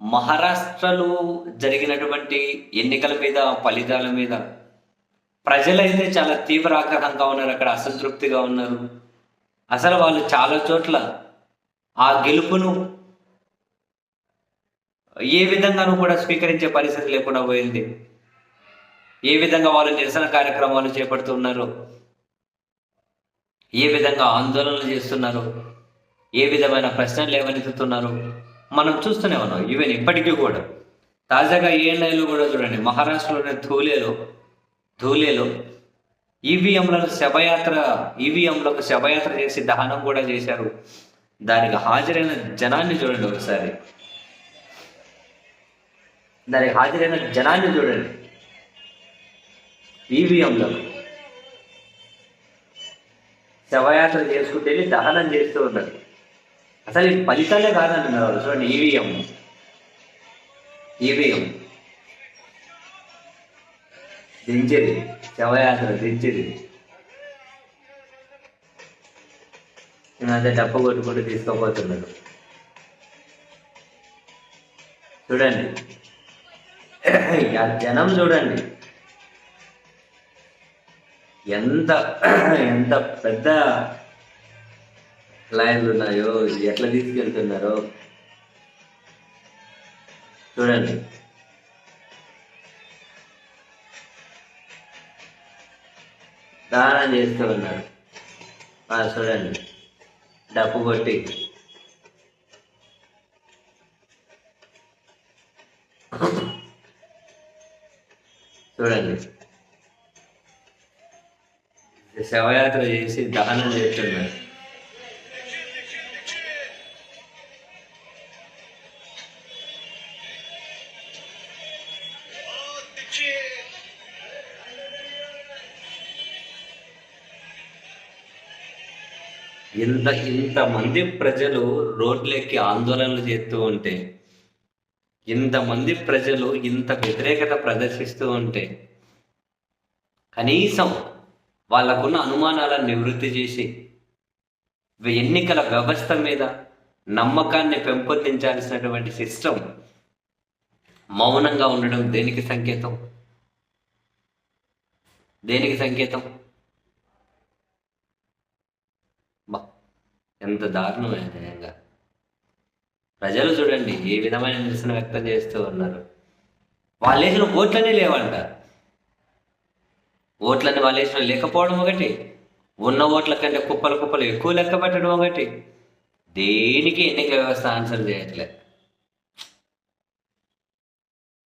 మహారాష్ట్రలో జరిగినటువంటి ఎన్నికల మీద ఫలితాల మీద ప్రజలైతే చాలా తీవ్ర ఆగ్రహంగా ఉన్నారు అక్కడ అసంతృప్తిగా ఉన్నారు. అసలు వాళ్ళు చాలా చోట్ల ఆ గెలుపును ఏ విధంగానూ కూడా స్వీకరించే పరిస్థితి లేకుండా పోయింది. ఏ విధంగా వాళ్ళు నిరసన కార్యక్రమాలు చేపడుతున్నారు ఏ విధంగా ఆందోళనలు చేస్తున్నారు ఏ విధమైన ప్రశ్నలు లేవనెత్తుతున్నారు మనం చూస్తూనే ఉన్నాం. ఈవెన్ ఇప్పటికీ కూడా. తాజాగా ఏఎన్ఐలో కూడా చూడండి మహారాష్ట్రలోని ధూలేలో ధూలేలో ఈవీఎంలకు శవయాత్ర ఈవీఎంలకు శవయాత్ర చేసి దహనం కూడా చేశారు. దానికి హాజరైన జనాన్ని చూడండి ఒకసారి. దానికి హాజరైన జనాన్ని చూడండి. ఈవీఎంలో శవయాత్ర చేసుకుంటే దహనం చేస్తూ ఉన్నది అసలు ఈ ఫలితాలే కాదంటున్నారు వాళ్ళు. చూడండి ఈవీఎం ఈవీఎం దించేది. శవయాత్ర దించేది. అదే డప్ప కొట్టుకుంటూ తీసుకోపోతున్నారు చూడండి. జనం చూడండి. ఎంత ఎంత పెద్ద లైన్లు ఉన్నాయో? ఎట్లా తీసుకెళ్తున్నారో? చూడండి. దానం చేస్తూ ఉన్నారు. ఆ, చూడండి. డప్పు కొట్టి. చూడండి. శవయాత్ర చేసి దహనం చేస్తున్నారు. ఇంత ఇంతమంది ప్రజలు రోడ్లెక్కి ఆందోళనలు చేస్తూ ఉంటే ఇంతమంది ప్రజలు ఇంత వ్యతిరేకత ప్రదర్శిస్తూ ఉంటే కనీసం వాళ్ళకున్న అనుమానాలను నివృత్తి చేసి ఎన్నికల వ్యవస్థ మీద నమ్మకాన్ని పెంపొందించాల్సినటువంటి సిస్టమ్ మౌనంగా ఉండడం దేనికి సంకేతం? దేనికి సంకేతం? బా ఎంత దారుణమైన నిజంగా. ప్రజలు చూడండి ఏ విధమైన నిరసన వ్యక్తం చేస్తూ ఉన్నారు. వాళ్ళు వేసిన ఓట్లనే లేవంట. ఓట్లని వాళ్ళు వేసిన లేకపోవడం ఒకటి ఉన్న ఓట్ల కంటే కుప్పలు కుప్పలు ఎక్కువ లెక్క పెట్టడం ఒకటి. దేనికి ఎన్నికల వ్యవస్థ ఆన్సర్ చేయట్లేదు?